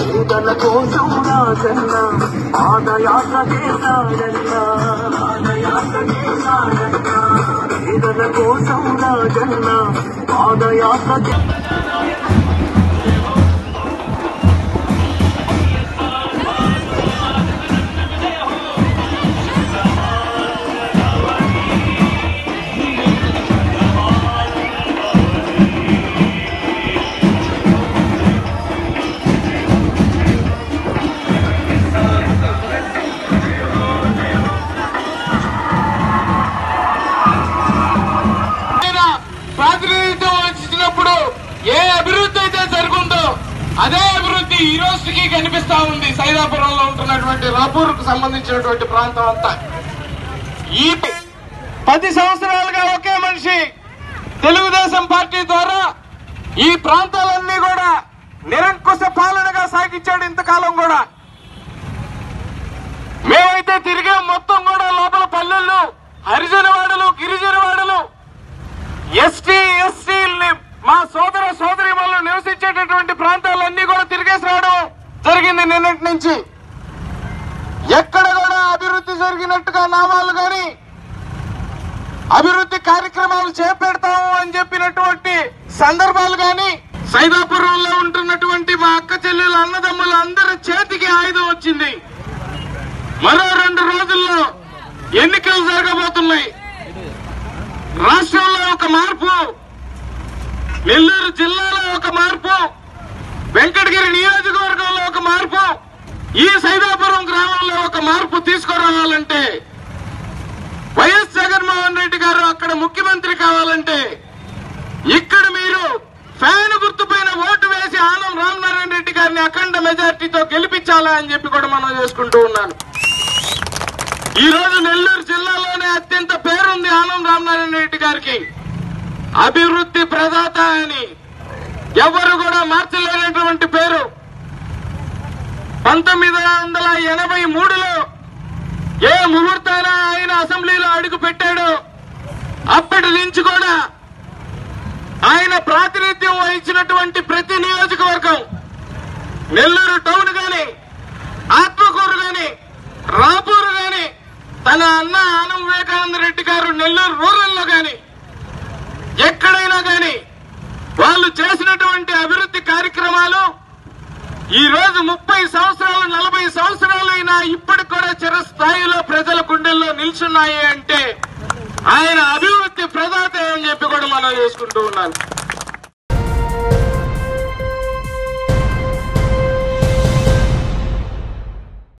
పేదల కోసం రాజన్న. పాదయాత్ర చేశాడన్న పాదయాత్ర చేశాడన్న పేదల కోసం రాజన్న. పాదయాత్ర చే- ఏ అభివృద్ధి అయితే జరుగుందో అదే అభివృద్ధి ఈ రోజుకి కనిపిస్తా ఉంది. సైదాపురంలో ఉంటున్నటువంటి రాపూర్కు సంబంధించినటువంటి ప్రాంతం అంతా. ఈ పది సంవత్సరాలుగా ఒకే మనిషి తెలుగుదేశం పార్టీ ద్వారా ఈ ప్రాంతాలన్నీ కూడా నిరంకుశ పాలనగా సాగించాడు ఇంతకాలం కూడా. మేమైతే తిరిగే మొత్తం కూడా లోపల పల్లె జరిగింది నిన్నటి నుంచి ఎక్కడ కూడా అభివృద్ధి జరిగినట్టుగా నామాలు కానీ అభివృద్ధి కార్యక్రమాలు చేపెడతాము అని చెప్పినటువంటి సందర్భాలు గాని సైదాపురంలో ఉంటున్నటువంటి మా అక్క చెల్లెలు అన్నదమ్ములు అందరి చేతికి ఆయుధం వచ్చింది. మరో రెండు రోజుల్లో ఎన్నికలు జరగబోతున్నాయి. రాష్ట్రంలో ఒక మార్పు నెల్లూరు జిల్లాలో ఒక మార్పు వెంకటగిరి నియోజకవర్గంలో ఒక మార్పు ఈ సైదాపురం గ్రామంలో ఒక మార్పు తీసుకురావాలంటే వైఎస్ జగన్మోహన్ రెడ్డి గారు అక్కడ ముఖ్యమంత్రి కావాలంటే ఇక్కడ మీరు ఫ్యాన్ గుర్తుపైన ఓటు వేసి ఆనం రామనారాయణ రెడ్డి గారిని అఖండ మెజార్టీతో గెలిపించాలా అని చెప్పి కూడా మనం చేసుకుంటూ ఉన్నాను. ఈ రోజు నెల్లూరు జిల్లాలోనే అత్యంత పేరుంది ఆనం రామనారాయణ రెడ్డి గారికి. అభివృద్ధి ప్రదాత అని ఎవరు కూడా మార్చలేదు పంతొమ్మిది వందల ఎనభై మూడులో ఏ ముహూర్తాన ఆయన అసెంబ్లీలో అడుగు పెట్టాడో అప్పటి నుంచి కూడా ఆయన ప్రాతినిధ్యం వహించినటువంటి ప్రతి నియోజకవర్గం నెల్లూరు టౌన్ గాని ఆత్మకూరు గాని రాపూరు గాని తన అన్న ఆనం వివేకానంద రెడ్డి గారు నెల్లూరు రూరల్లో గాని ఎక్కడైనా గాని వాళ్ళు చేసినటువంటి అభివృద్ధి కార్యక్రమాలు ఈ రోజు ముప్పై సంవత్సరాలు నలభై సంవత్సరాలు అయినా ఇప్పటికి కూడా చిరస్థాయిలో ప్రజల గుండెల్లో నిల్చున్నాయి అంటే ఆయన అభివృద్ధి ప్రదాత అని చెప్పి కూడా మనం చేసుకుంటూ ఉన్నాను.